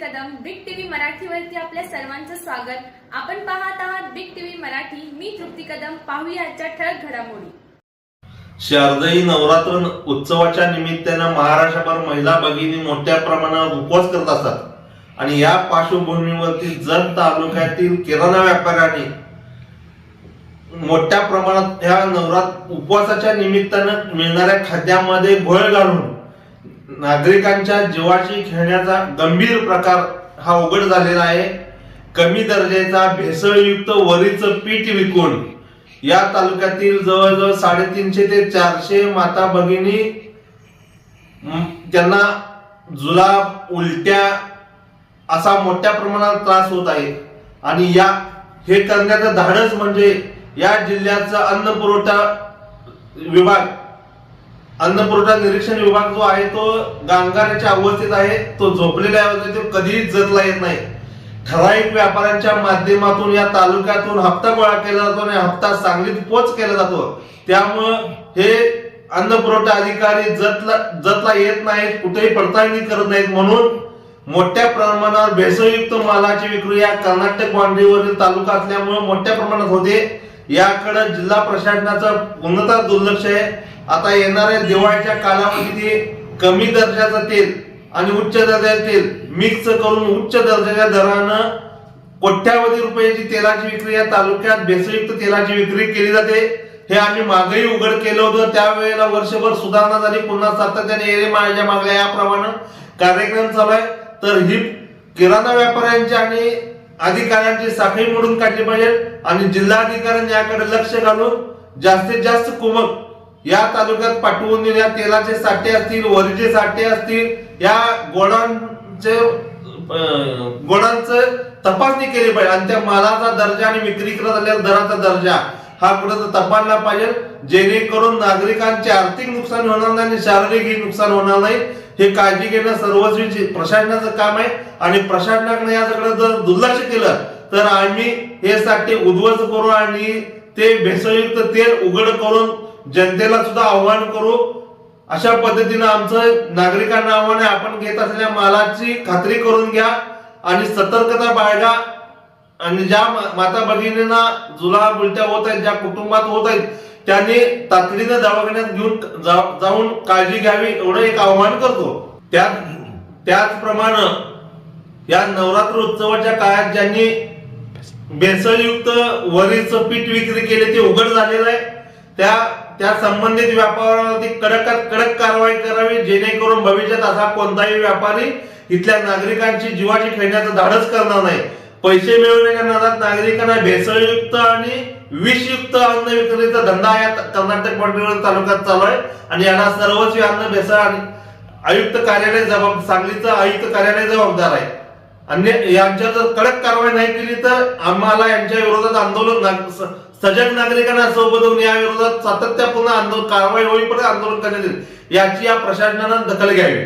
Kadam big TV मराठीवरती आपल्या सर्वांचं स्वागत. आपण पाहत आहात बिग टीव्ही मराठी. मी तृप्ती कदम. पाहूया आजच्या ठळक घडामोडी. शारदई नवरात्र उत्सवाच्या निमित्तानं महाराष्ट्रभर महिला भगिनी मोठ्या प्रमाणावर उपवास करत असतात. आणि या पार्श्वभूमीवरती जत तालुक्यातील किराणा व्यापाऱ्यांनी मोठ्या प्रमाणात ह्या नवरात्र उपवासाच्या निमित्तानं मिळणाऱ्या खाद्यामध्ये घोळ घालून नागरिकांच्या जीवाशी खेळण्याचा गंभीर प्रकार हा उघड झालेला आहे. कमी दर्जाचा भेसळयुक्त वरीचं पीठ विकून या तालुक्यातील जवळजवळ साडेतीनशे ते चारशे माता भगिनी त्यांना जुलाब उलट्या असा मोठ्या प्रमाणात त्रास होत आहे. आणि या हे करण्याचं धाडस म्हणजे या जिल्ह्याचा अन्न पुरवठा विभाग अन्न पुरवठा निरीक्षण विभाग जो आहे तो गांगाराच्या अवस्थेत आहे. तो झोपलेला आहे तो कधीही जतला येत नाही. ठराविक व्यापाऱ्यांच्या माध्यमातून या तालुक्यातून हप्ता गोळा केला जातो आणि हप्ता सांगलीत पोच केला जातो. त्यामुळं हे अन्न पुरवठा अधिकारी जतला जतला येत नाहीत कुठेही पडताळणी करत नाहीत म्हणून मोठ्या प्रमाणावर भेसळयुक्त मालाची विक्री या कर्नाटक बाउंड्रीवरील तालुका असल्यामुळे मोठ्या प्रमाणात होते. याकडे जिल्हा प्रशासनाचं पूर्णतः दुर्लक्ष आहे. आता येणाऱ्या दिवाळीच्या कालावधीत कमी दर्जाचं तेल आणि उच्च दर्जाचे तेल मिक्स करून उच्च दर्जाच्या दरानं कोट्यावधी रुपयाची तेलाची विक्री या तालुक्यात भेसळयुक्त तेलाची विक्री केली जाते. हे आम्ही मागही उघड केलं होतं. त्यावेळेला वर्षभर सुधारणा झाली पुन्हा सातत्याने एरे माळ्याच्या मागल्या याप्रमाणे कार्यक्रम चालू आहे. तर ही किराणा व्यापाऱ्यांची आणि अधिकाऱ्यांची साखळी मोडून काढली पाहिजे आणि जिल्हाधिकाऱ्यांनी याकडे लक्ष घालून जास्तीत जास्त कुमक या तालुक्यात पाठवून दिल्या. या तेलाचे साठे असतील वरीचे साठे असतील या गोडांचे अं, गोडांचं तपासणी केली पाहिजे. आणि त्या मालाचा दर्जा आणि विक्री करत असलेल्या दराचा दर्जा हा कुठं तपासला पाहिजे. जेणेकरून नागरिकांचे आर्थिक नुकसान होणार नाही आणि शारीरिक नुकसान होणार नाही. हे काळजी घेणं सर्वस्वी प्रशासनाचं काम आहे. आणि प्रशासनाकडे याच्याकडे जर दुर्लक्ष केलं तर आम्ही हे साठे उद्ध्वस्त करू आणि ते भेसळयुक्त तेल उघड करून जनतेला सुद्धा आव्हान करू. अशा पद्धतीनं आमचं नागरिकांना आव्हान आहे आपण घेत असलेल्या मालाची खात्री करून घ्या आणि सतर्कता बाळगा. आणि ज्या माता भगिनींना जुला उलट्या होत आहेत ज्या कुटुंबात होत आहेत त्यांनी तातडीनं दवाखान्यात घेऊन जा- जाऊन काळजी घ्यावी एवढं एक आव्हान करतो. त्यात त्याचप्रमाणे या नवरात्र उत्सवाच्या काळात ज्यांनी बेसळयुक्त वरीचं पीठ विक्री केले ते उघड झालेलं आहे. त्या त्या संबंधित व्यापारावरती कडकात कडक कारवाई करावी जेणेकरून भविष्यात असा कोणताही व्यापारी इथल्या नागरिकांची जीवाची खेळण्याचं धाडस करणार नाही. पैसे मिळवण्याच्या नादात नागरिकांना भेसळयुक्त आणि विषयुक्त अन्न विक्रीचा धंदा या कर्नाटक बॉर्डर तालुक्यात चालू आहे. आणि याला सर्वच अन्न भेसळ आयुक्त कार्यालय जबाब सांगलीचं आयुक्त कार्यालय जबाबदार आहे. अन्य यांच्या जर कडक कारवाई नाही केली तर आम्हाला यांच्या विरोधात आंदोलन सजग नागरिकांना सोबत या विरोधात सातत्यपूर्ण आंदोलन कारवाई होईपर्यंत आंदोलन करण्यात येईल. याची या प्रशासनानं दखल घ्यावी.